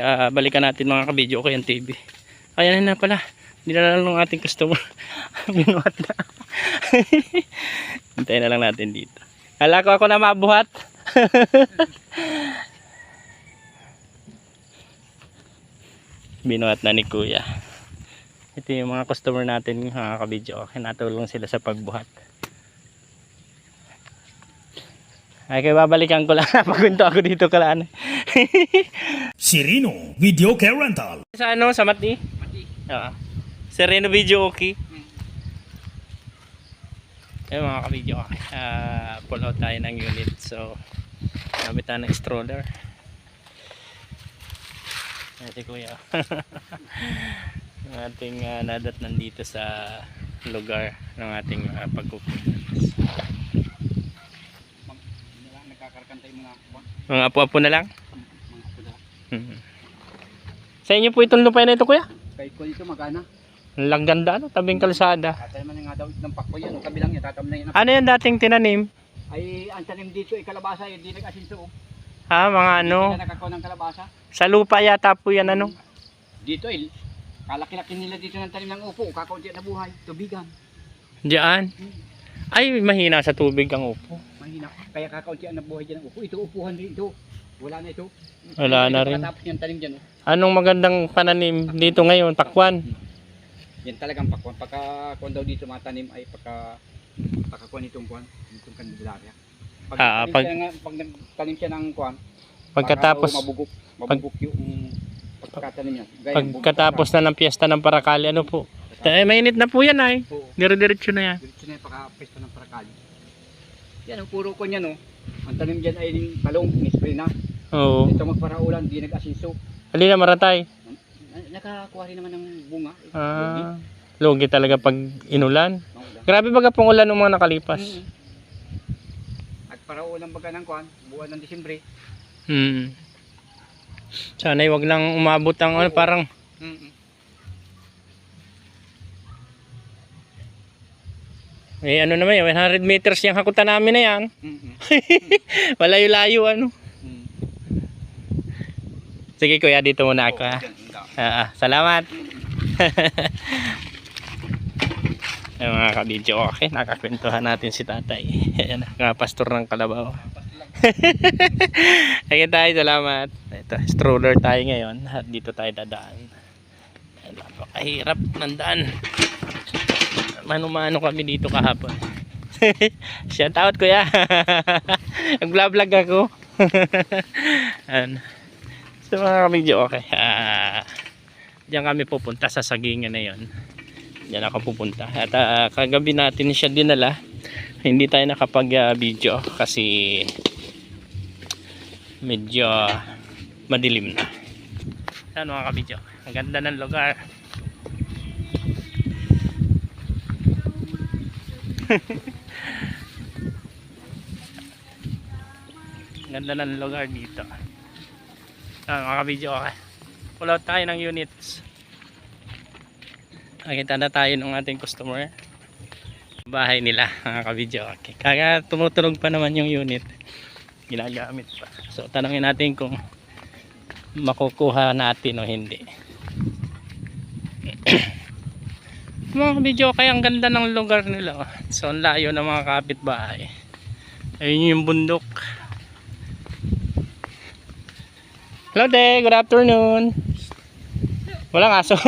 ah, balikan natin mga kabidyo ko yung TV. Ayan na pala. Dinala ng ating customer. Binuhat na. Hintayin na lang natin dito. Kala ko ako na mabuhat. Binuhat na ni Kuya. Ito yung mga customer natin mga kabidyo. Okay, natulong sila sa pagbuhat. Ay, kaya babalikan ko lang. Pagunto ako dito kalaan. Sirino Video Care Rental. Sa ano? Sa Mati? Mati. Oo. Sereno Video okay. Ayun mga ka-video. Ah, pull out tayo ng unit. So, gamit tayo ng stroller. Si Kuya. Yung ating ah, nadat nandito sa lugar ng ating uh, mga kuwan. Mga apo-apo na lang. Mhm. Sa inyo po itong lupa na ito kuya? Kahit ko dito magana. Ang lang ganda ano, tabing kalsada. Tatay man nga daw ng pakpo yan. O kabilang yan. Tatam na yan. Ano yung dating tinanim? Ay, ang tanim dito ay kalabasa. Hindi nag-asinso. oh. Ha, mga ano? Hindi na nakakaw ng kalabasa. Sa lupa yata po yan ano? Dito ay kalaki-laki nila dito ng tanim ng upo. Kakaunti na buhay. Tubigan. Diyan. Ay, mahina sa tubig ang upo. Mahina. Kaya kakaunti ang nabuhay dyan ng upo. Ito upuhan rin ito. Wala na ito. Wala na rin. Tapos yung tanim dyan. Oh. Anong magandang pananim dito ngayon? Pakwan. Yan talagang pakwan. Pagka kuwan daw dito matanim ay pagka pagkakuan itong kuwan. Itong kandilarya. Pag, Ah, nagtanim pag- siya ng, pag nagtanim siya ng kuwan, Pagkatapos, daw mabugok, mabugok yung pagkatanim niya. Gaya pagkatapos na ng piyesta ng Parakali, ano po? Eh, mainit na po yan ay. Dire-diretso na yan. Diretso na yung pagkapesto ng parakali. Yan ang puro ko niya no. Ang tanim dyan ay talong, spray na. Oo. Ito magparaulan, di nag-asinso. Halina maratay. Na- Nakakuha rin naman ng bunga. Ah, lugi talaga pag inulan. Grabe baga pong ulan ng mga nakalipas. Mm. At paraulan baga ng kuwan, buwan ng Disyembre. Hmm. Sana'y wag lang umabot ang ano, parang Mm. Eh ano naman yan, 100 meters yung hakutan namin na yan. Mm. Malayo-layo ano. Mm. Sige kuya, dito muna ako yan. Ah, ah, salamat. Ay mga kabidyo, okay, nakakwentuhan natin si tatay. Ayan, nga pastor ng Kalabaw. Ayun tayo, salamat. Ito, stroller tayo ngayon. At dito tayo dadaan. Napakahirap ng daan. Mano-mano kami dito kahapon. Shout out kuya. Nag-vlog ako. Ayan. So mga kabidyo, okay. Ah, diyan kami pupunta sa sagingan na yon. Diyan ako pupunta. At ah, kagabi natin siya dinala. Hindi tayo nakapag-video kasi medyo madilim na. Yan mga kabidyo. Ang ganda ng lugar. ganda ng lugar dito. Ah, mga kabidyo, okay. Pull out tayo ng units. Nakita na tayo ng ating customer. Bahay nila, mga kabidyo, okay. Kaya tumutunog pa naman yung unit. Ginagamit pa. So, tanongin natin kung makukuha natin o hindi. Mga kabidyo, kaya ang ganda ng lugar nila. oh. So, ang layo ng mga kapitbahay. Ayun yung bundok. Hello de, good afternoon. Walang aso.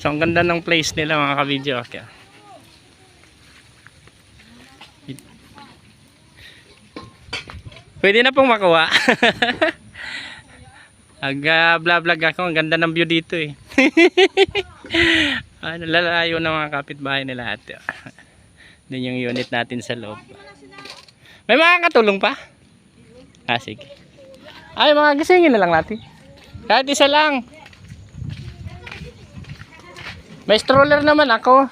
so ang ganda ng place nila mga ka-video. Okay. Pwede na pong makuha. Ag uh, ako, ang ganda ng view dito eh. ano, lalayo ng mga kapitbahay nila ate. Doon yung unit natin sa loob. May mga katulong pa? Ah, sige. Ay, mga gisingin na lang natin. Kahit isa lang. May stroller naman ako.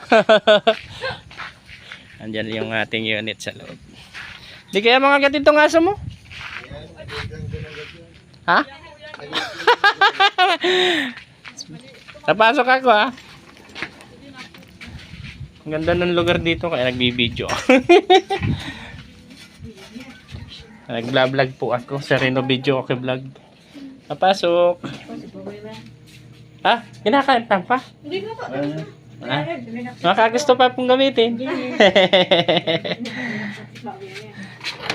Andyan yung ating unit sa loob. Di kaya mga gatitong aso mo? Ha? Napasok ako ha. Ang ganda ng lugar dito kaya nagbibideo. Nag-vlog po ako sa Reno Video Okay Vlog. Papasok. Ha? Kinakain pa? Hindi na po. Ha? Makagusto pa pong gamitin.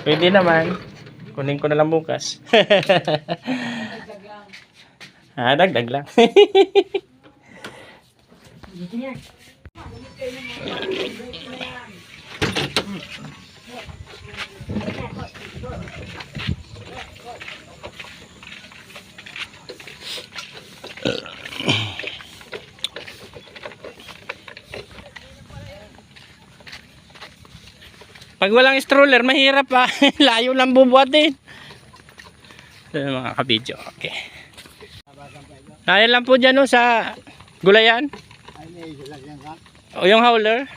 Pwede naman. Kunin ko na lang bukas. ah, dagdag lang. Pag walang stroller, mahirap pa. Layo lang bubuhatin. So, mga kabidyo, okay. Kaya lang po dyan no, sa gulayan. O yung howler.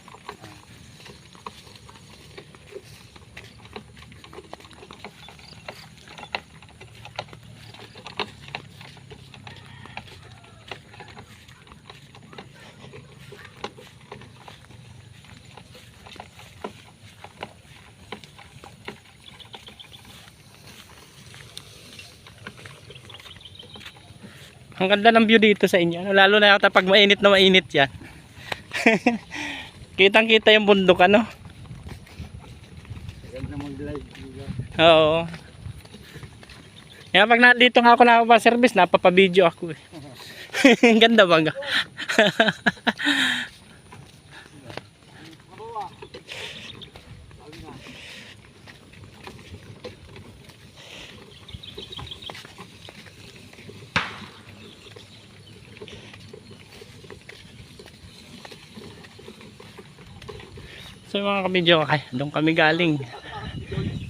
Ang ganda ng view dito sa inyo. Lalo na yata pag mainit na mainit yan. Kitang kita yung bundok ano. Oo. Kaya pag nandito nga ako nakapa-service, napapa-video ako eh. Ganda ba So mga kabidyo, okay, doon kami galing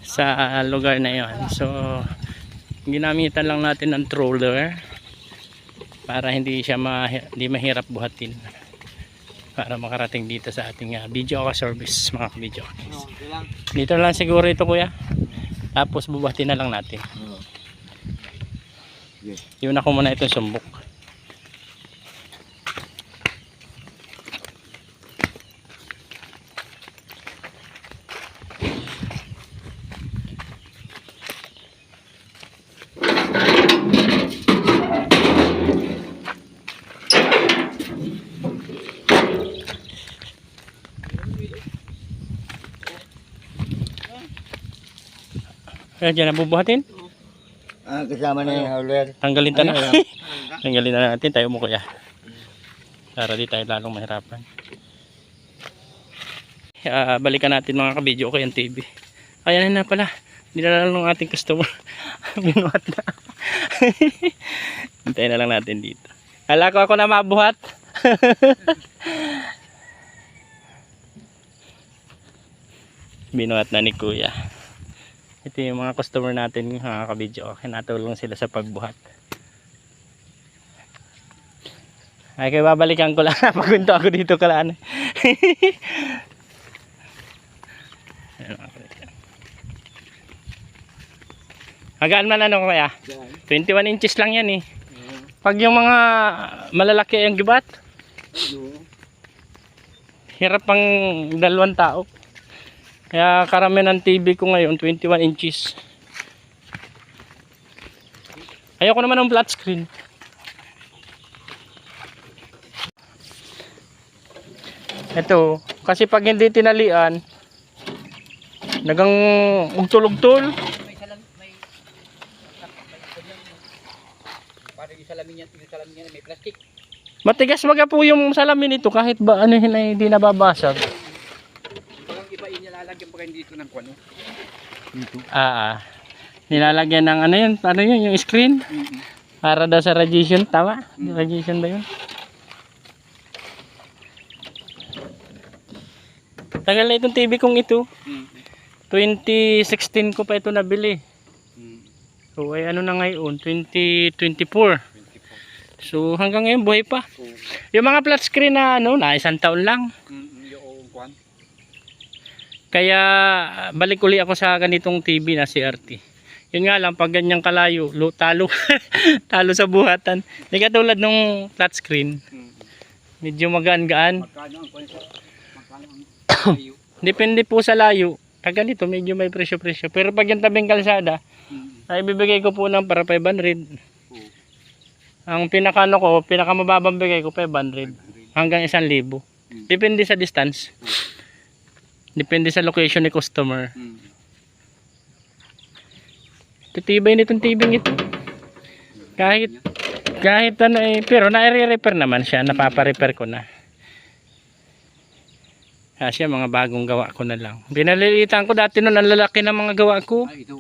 sa lugar na yon. So ginamitan lang natin ng troller para hindi siya ma hindi mahirap buhatin para makarating dito sa ating uh, video ka service mga lang. Dito lang siguro ito kuya. Tapos bubuhatin na lang natin. Yun ako muna itong sumbok. Kaya dyan nabubuhatin? Ah, kasama na yung howler. Tanggalin ta na. Ano, Tanggalin na natin. Tayo mo kuya. Para di tayo lalong mahirapan. Ah, balikan natin mga kabidyo ko yung TV. Ayan na pala. Dinala ng ating customer. Binuhat na. Hintayin na lang natin dito. Kala ko ako na mabuhat. Binuhat na ni kuya. Ito yung mga customer natin mga kabidyo. Okay, natulong sila sa pagbuhat. Ay, kaya babalikan ko lang. Pagunto ako dito kalaan. Kabidyo. Magaan man ano kaya? 21 inches lang yan eh. Pag yung mga malalaki ang gibat, hirap pang dalawang tao. Kaya karamihan ng TV ko ngayon 21 inches. Ayoko naman ng flat screen. Ito, kasi pag hindi tinalian, nagang ugtol-ugtol. May. Parang yung salamin yan, yung salamin yan, may plastic. Matigas maga po yung salamin nito kahit ba ano hindi nababasag. Dito ng kwano. Dito. Ah, ah. nilalagyan ng ano yun, ano yun, yung screen. Para daw sa radiation, tama? Radiation ba yun? Tagal na itong TV kong ito. 2016 ko pa ito nabili. So ay ano na ngayon, 2024. So hanggang ngayon buhay pa. Yung mga flat screen na ano, na isang taon lang. Kwan. Kaya balik uli ako sa ganitong TV na CRT. Yun nga lang, pag ganyang kalayo, lo, talo. talo sa buhatan. Hindi katulad nung flat screen. Medyo magaan-gaan. Depende po sa layo. Pag ganito, medyo may presyo-presyo. Pero pag yung tabing kalsada, Mm. ay bibigay ko po ng para 500. Oo. Ang pinakano ko, pinakamababang bigay ko 500 hanggang 1,000. Mm. Depende sa distance. Depende sa location ni customer. Mm. Titibay nitong tibing ito. Kahit kahit ano eh, pero na-repair naman siya, napapa-repair ko na. Kasi mga bagong gawa ko na lang. Pinalilitan ko dati noon ang lalaki ng mga gawa ko. Ay, ito.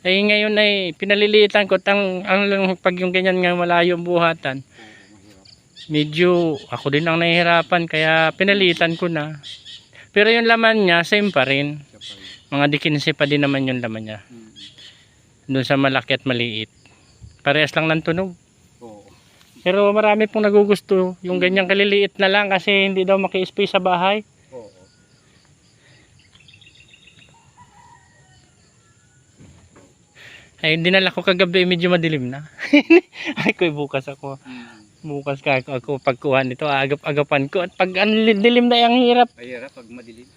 Ay ngayon ay pinalilitan ko tang ang lang pag yung ganyan nga malayo buhatan. Medyo ako din ang nahihirapan kaya pinalitan ko na. Pero yung laman niya same pa rin. Mga dikinsi pa din naman yung laman niya. Doon sa malaki at maliit. Parehas lang ng tunog. Pero marami pong nagugusto yung ganyang kaliliit na lang kasi hindi daw maki-space sa bahay. Ay, dinala ko kagabi, medyo madilim na. Ay, koy bukas ako. Bukas ka ako, ako pagkuha nito, agap-agapan ko. At pag ang li- dilim na yung hirap. Mahirap pag madilim.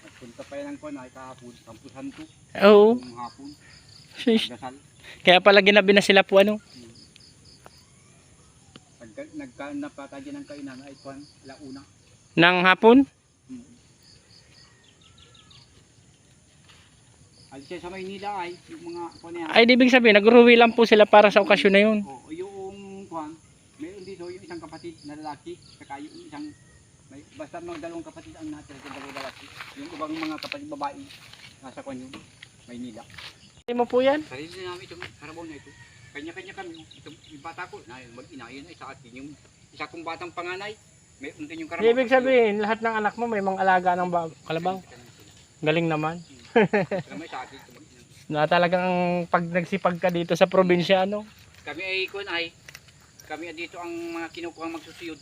Nagpunta pa yan ng kuwan ay kahapon. Kampusan to. Oo. Hapon. Dasal. Kaya pala ginabi na sila po ano. Mm. Pag nagka napatagyan ng kainan ay kuwan, launa. Nang hapon. Mm. Alis siya sa Maynila ay yung mga yan. Ay, ibig sabihin, nagruwi lang po sila para sa okasyon na yun. Oo, yung kuwan, meron dito yung isang kapatid na lalaki, saka yung isang may basta mga dalawang kapatid ang natira sa dalawang lalaki. Yung ibang mga kapatid babae nasa kuwan yun, Maynila. Hindi mo po yan. Sarili na namin itong karabaw na ito. Kanya-kanya kami. Itong yung bata ko, na mag-ina yun ay sa atin. Yung isa kong batang panganay, may din yung karabaw. ibig sabihin, lahat ng anak mo may mga alaga ng ba- kalabaw. Galing naman. Kami sa mag-ina. Na talagang pag nagsipag ka dito sa probinsya, ano, Kami ay kuwan ay, kami dito ang mga kinukuha magsusuyod.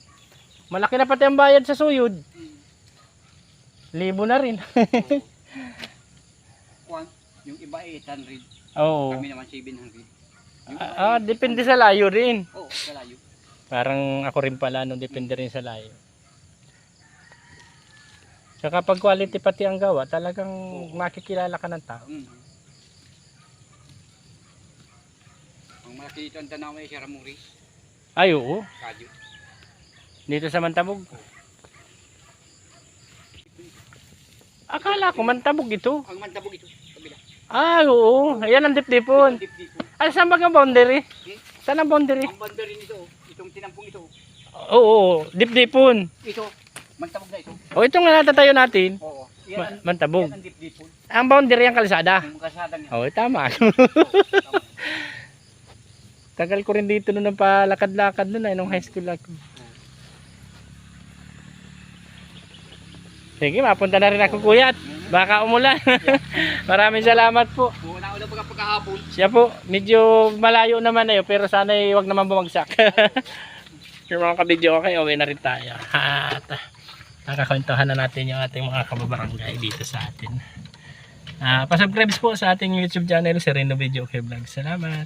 malaki na pati ang bayad sa suyod. Hmm. Libo na rin. Oo. Kuwan, yung iba ay 800. Oo. Kami naman 700. Yung iba Ah, ah, depende sa layo rin. Oo, sa layo. Parang ako rin pala, no, depende rin sa layo. Saka pag quality pati ang gawa, talagang makikilala ka ng tao. Mm. Ang malaki dito ang tanaw ay Sharamuri, Ay, oo. Kadyo. Dito sa Mantabog. Akala ko Mantabog ito. Ang mantabog ito, kabila. Ah, oo. Ayan ang dip-dipon. Dip dito. Ay, saan ba ang boundary? Hmm? Saan ang boundary? Ang banda rin ito, itong tinampong ito. Oo, dip-dipon. Ito, mantabog na ito. O, ito nga natatayo natin. Oo. Yan ang, Mantabog. yan ang. Ang boundary ang kalsada. Yung kasadang yan. Oo, tama. Oo, tama. Tagal ko rin dito nung palakad-lakad nun ay nung high school ako. Sige, mapunta na rin ako kuya at baka umulan. Maraming salamat po. Nauna pagka pagkahapon. Siya po, medyo malayo naman na yun, pero sana ay wag naman bumagsak. Yung mga kabidyo, okay, uwi na rin tayo. At nakakwentuhan na natin yung ating mga kababarangay dito sa atin. Ah, pasubscribe po sa ating YouTube channel, si Reno Video Okay Vlog. Salamat.